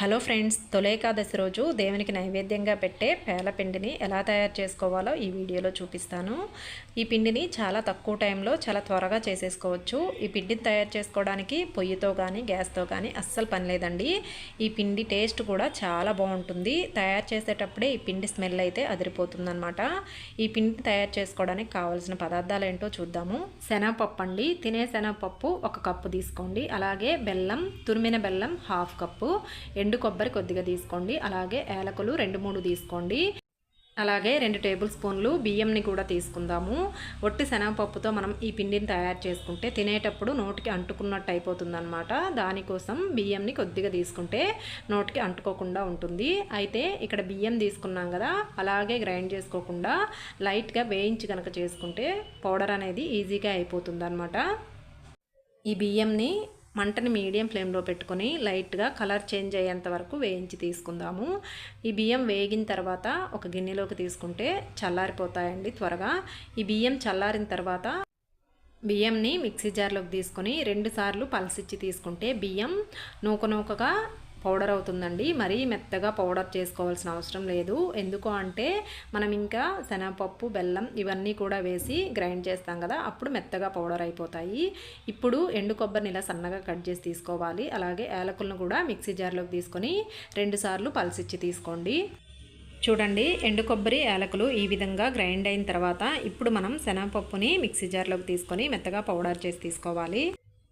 Hello friends Toli Ekadashi రోజు దేవునికి నైవేద్యంగా పెట్టే పేలపిండిని ఎలా తయారు చేసుకోవాలో ఈ వీడియోలో చూపిస్తాను. ఈ పిండిని చాలా తక్కువ టైంలో చాలా త్వరగా చేసేసుకోవచ్చు. ఈ పిండిని తయారు చేసుకోవడానికి పొయ్యితో కానీ గ్యాస్తో కానీ అస్సలు పని లేదండి. ఈ పిండి టేస్ట్ కూడా చాలా బాగుంటుంది. తయారు చేసేటప్పుడే ఈ పిండి స్మెల్ అయితే అదిరిపోతుందనమాట ఈ పిండి తయారు చేసుకోవడానికి కావాల్సిన పదార్థాలు ఏంటో చూద్దాము. శనగపప్పు అండి. తినే శనగపప్పు ఒక కప్పు తీసుకోండి. అలాగే బెల్లం తురిమిన బెల్లం హాఫ్ కప్పు ఎండు కొబ్బరి కొద్దిగా తీసుకోండి. అలాగే ఏలకులు రెండు మూడు తీసుకోండి. అలాగే రెండు టేబుల్ స్పూన్లు బియ్యంని కూడా తీసుకుందాము. ఒట్టి శనగపప్పుతో మనం ఈ పిండిని తయారు చేసుకుంటే తినేటప్పుడు నోటికి అంటుకున్నట్టు అయిపోతుందన్నమాట. దానికోసం బియ్యంని కొద్దిగా తీసుకుంటే నోటికి అంటుకోకుండా ఉంటుంది. అయితే ఇక్కడ బియ్యం తీసుకున్నాం కదా అలాగే గ్రైండ్ చేసుకోకుండా లైట్గా వేయించి కనుక చేసుకుంటే పౌడర్ అనేది ఈజీగా అయిపోతుంది ఈ బియ్యంని మంటని మీడియం ఫ్లేమ్లో పెట్టుకొని లైట్గా కలర్ చేంజ్ అయ్యేంత వరకు వేయించి తీసుకుందాము. ఈ బియ్యం వేగిన తర్వాత ఒక గిన్నెలోకి తీసుకుంటే చల్లారిపోతాయండి త్వరగా. ఈ బియ్యం చల్లారిన తర్వాత బియ్యంని మిక్సీ జార్లోకి తీసుకొని రెండుసార్లు పలసిచ్చి తీసుకుంటే బియ్యం నూక నూకగా పౌడర్ అవుతుందండి. మరీ మెత్తగా పౌడర్ చేసుకోవాల్సిన అవసరం లేదు. ఎందుకు అంటే మనం ఇంకా శనగపప్పు బెల్లం ఇవన్నీ కూడా వేసి గ్రైండ్ చేస్తాం కదా అప్పుడు మెత్తగా పౌడర్ అయిపోతాయి. ఇప్పుడు ఎండు కొబ్బరిని ఇలా సన్నగా కట్ చేసి తీసుకోవాలి. అలాగే యాలకులను కూడా మిక్సీ జార్లోకి తీసుకొని రెండుసార్లు పల్సిచ్చి తీసుకోండి. చూడండి ఎండు కొబ్బరి యాలకులు ఈ విధంగా గ్రైండ్ అయిన తర్వాత ఇప్పుడు మనం శనగపప్పుని మిక్సీ జార్లోకి తీసుకొని మెత్తగా పౌడర్ చేసి తీసుకోవాలి.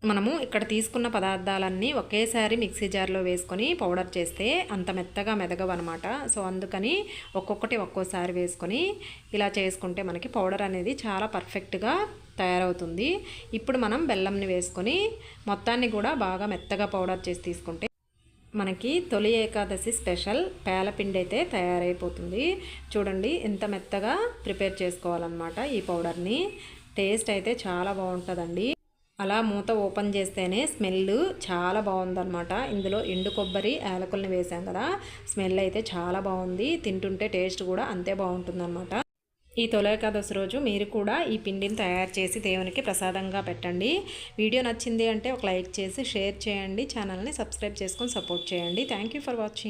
మనము ఇక్కడ తీసుకున్న పదార్థాలన్నీ ఒకేసారి మిక్సీ జార్లో వేసుకొని పౌడర్ చేస్తే అంత మెత్తగా మెదగవన్నమాట. సో అందుకని ఒక్కొక్కటి ఒక్కోసారి వేసుకొని ఇలా చేసుకుంటే మనకి పౌడర్ అనేది చాలా పర్ఫెక్ట్గా తయారవుతుంది. ఇప్పుడు మనం బెల్లంని వేసుకొని మొత్తాన్ని కూడా బాగా మెత్తగా పౌడర్ చేసి తీసుకుంటే మనకి తొలి ఏకాదశి స్పెషల్ పేలపిండి అయితే తయారైపోతుంది. చూడండి ఎంత మెత్తగా ప్రిపేర్ చేసుకోవాలన్నమాట ఈ పౌడర్ని. టేస్ట్ అయితే చాలా బాగుంటుందండి. అలా మూత ఓపెన్ చేస్తేనే స్మెల్ చాలా బాగుందన్నమాట. ఇందులో ఎండు కొబ్బరి యాలకుల్ని వేసాం కదా. స్మెల్ అయితే చాలా బాగుంది. తింటుంటే టేస్ట్ కూడా అంతే బాగుంటుందన్నమాట. ఈ తొలేకాదశి రోజు మీరు కూడా ఈ పిండిని తయారు చేసి దేవునికి ప్రసాదంగా పెట్టండి. వీడియో నచ్చింది అంటే ఒక లైక్ చేసి షేర్ చేయండి. ఛానల్ని సబ్స్క్రైబ్ చేసుకొని సపోర్ట్ చేయండి. Thank for watching